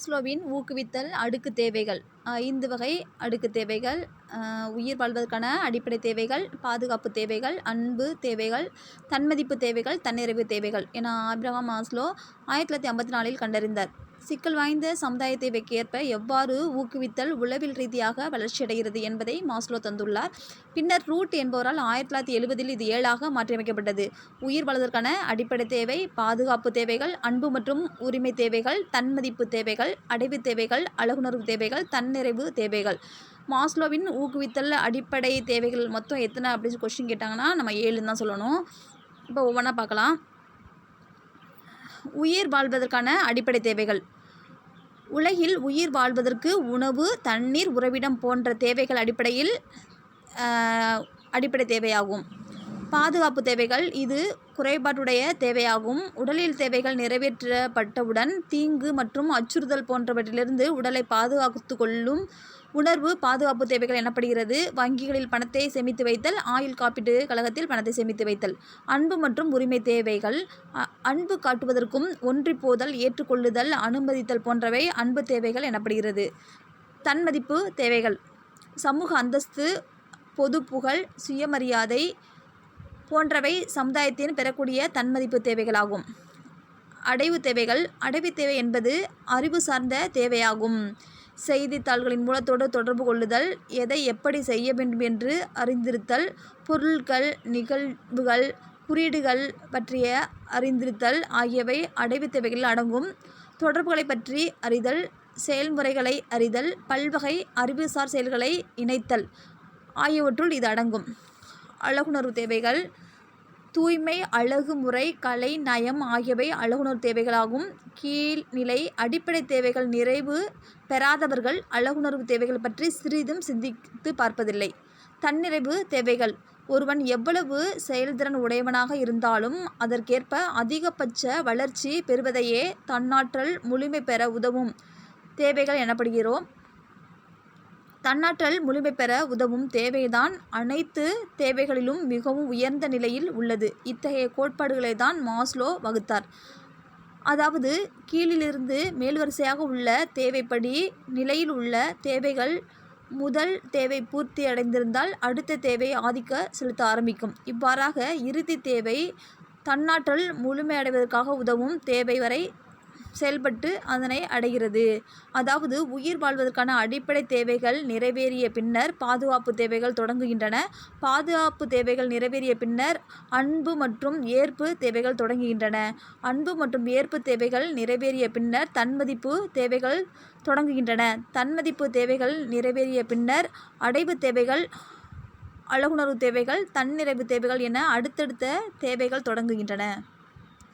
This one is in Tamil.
மாஸ்லோவின் ஊக்குவித்தல் அடுக்கு தேவைகள். ஐந்து வகை அடுக்கு தேவைகள் உயிர் வாழ்வதற்கான அடிப்படை தேவைகள் பாதுகாப்பு தேவைகள் அன்பு தேவைகள் தன்மதிப்பு தேவைகள் தன்னிறைவு தேவைகள் என ஆப்ரஹாம் மாஸ்லோ ஆயிரத்தி தொள்ளாயிரத்தி ஐம்பத்தி நாலில் கண்டறிந்தார். சிக்கல் வாய்ந்த சமுதாய தேவைக்கேற்ப எவ்வாறு ஊக்குவித்தல் உளவில் ரீதியாக வளர்ச்சியடைகிறது என்பதை மாஸ்லோ தந்துள்ளார். பின்னர் ரூட் என்பவரால் ஆயிரத்தி தொள்ளாயிரத்தி எழுபதில் இது ஏழாக மாற்றியமைக்கப்பட்டது. உயிர் வளர்வதற்கான அடிப்படை தேவை பாதுகாப்பு தேவைகள் அன்பு மற்றும் உரிமை தேவைகள் தன்மதிப்பு தேவைகள் அடைவு தேவைகள் அழகுணர்வு தேவைகள் தன்னிறைவு தேவைகள். மாஸ்லோவின் ஊக்குவித்தல் அடிப்படை தேவைகள் மொத்தம் எத்தனை அப்படின்னு கொஸ்டின் கேட்டாங்கன்னா நம்ம ஏழுன்னு தான் சொல்லணும். இப்போ ஒவ்வொன்றா பார்க்கலாம். உயிர் வாழ்வதற்கான அடிப்படை தேவைகள். உலகில் உயிர் வாழ்வதற்கு உணவு தண்ணீர் உறவிடம் போன்ற தேவைகள் அடிப்படையில் அடிப்படை தேவையாகும். பாதுகாப்பு தேவைகள் இது குறைபாட்டுடைய தேவையாகும். உடலில் தேவைகள் நிறைவேற்றப்பட்டவுடன் தீங்கு மற்றும் அச்சுறுத்தல் போன்றவற்றிலிருந்து உடலை பாதுகாத்து கொள்ளும் உணர்வு பாதுகாப்பு தேவைகள் எனப்படுகிறது. வங்கிகளில் பணத்தை சேமித்து வைத்தல் ஆயுள் காப்பீட்டு கழகத்தில் பணத்தை சேமித்து வைத்தல். அன்பு மற்றும் உரிமை தேவைகள் அன்பு காட்டுவதற்கும் ஒன்றிப்போதல் ஏற்றுக்கொள்ளுதல் அனுமதித்தல் போன்றவை அன்பு தேவைகள் எனப்படுகிறது. தன்மதிப்பு தேவைகள். சமூக அந்தஸ்து பொது புகழ் சுயமரியாதை போன்றவை சமுதாயத்தின் பெறக்கூடிய தன்மதிப்பு தேவைகளாகும். அடைவு தேவைகள் அடைவு தேவை என்பது அறிவு சார்ந்த தேவையாகும். செய்தித்தாள்களின் மூலத்தோடு தொடர்பு கொள்ளுதல் எதை எப்படி செய்ய வேண்டும் என்று அறிந்திருத்தல் பொருட்கள் நிகழ்வுகள் குறியீடுகள் பற்றிய அறிந்திருத்தல் ஆகியவை அடைவு தேவைகளில் அடங்கும். தொடர்புகளை பற்றி அறிதல் செயல்முறைகளை அறிதல் பல்வகை அறிவுசார் செயல்களை இணைத்தல் ஆகியவற்றுள் இது அடங்கும். அழகுணர்வு தேவைகள் தூய்மை அழகு முறை கலை நயம் ஆகியவை அழகுணர்வு தேவைகளாகும். கீழ்நிலை அடிப்படை தேவைகள் நிறைவு பெறாதவர்கள் அழகுணர்வு தேவைகள் பற்றி சிறிதும் சிந்தித்து பார்ப்பதில்லை. தன்னிறைவு தேவைகள். ஒருவன் எவ்வளவு செயல்திறன் உடையவனாக இருந்தாலும் அதற்கேற்ப அதிகபட்ச வளர்ச்சி பெறுவதையே தன்னாற்றல் முழுமை பெற உதவும் தேவைகள் எனப்படுகிறோம். தன்னாற்றல் முழுமை பெற உதவும் தேவைதான். அனைத்து தேவைகளிலும் மிகவும் உயர்ந்த நிலையில் உள்ளது. இத்தகைய கோட்பாடுகளை தான் மாஸ்லோ வகுத்தார். அதாவது கீழிலிருந்து மேல்வரிசையாக உள்ள தேவைப்படி நிலையில் உள்ள தேவைகள் முதல் தேவை பூர்த்தி அடைந்திருந்தால் அடுத்த தேவை ஆதிக்க செலுத்த ஆரம்பிக்கும். இவ்வாறாக இறுதி தேவை தன்னாற்றல் முழுமையடைவதற்காக உதவும் தேவை வரை செயல்பட்டு அதனை அடைகிறது. அதாவது உயிர் வாழ்வதற்கான அடிப்படை தேவைகள் நிறைவேறிய பின்னர் பாதுகாப்பு தேவைகள் தொடங்குகின்றன. பாதுகாப்பு தேவைகள் நிறைவேறிய பின்னர் அன்பு மற்றும் ஏற்பு தேவைகள் தொடங்குகின்றன. அன்பு மற்றும் ஏற்பு தேவைகள் நிறைவேறிய பின்னர் தன்மதிப்பு தேவைகள் தொடங்குகின்றன. தன்மதிப்பு தேவைகள் நிறைவேறிய பின்னர் அடைவு தேவைகள் அழகுணர்வு தேவைகள் தன்னிறைவு தேவைகள் என அடுத்தடுத்த தேவைகள் தொடங்குகின்றன.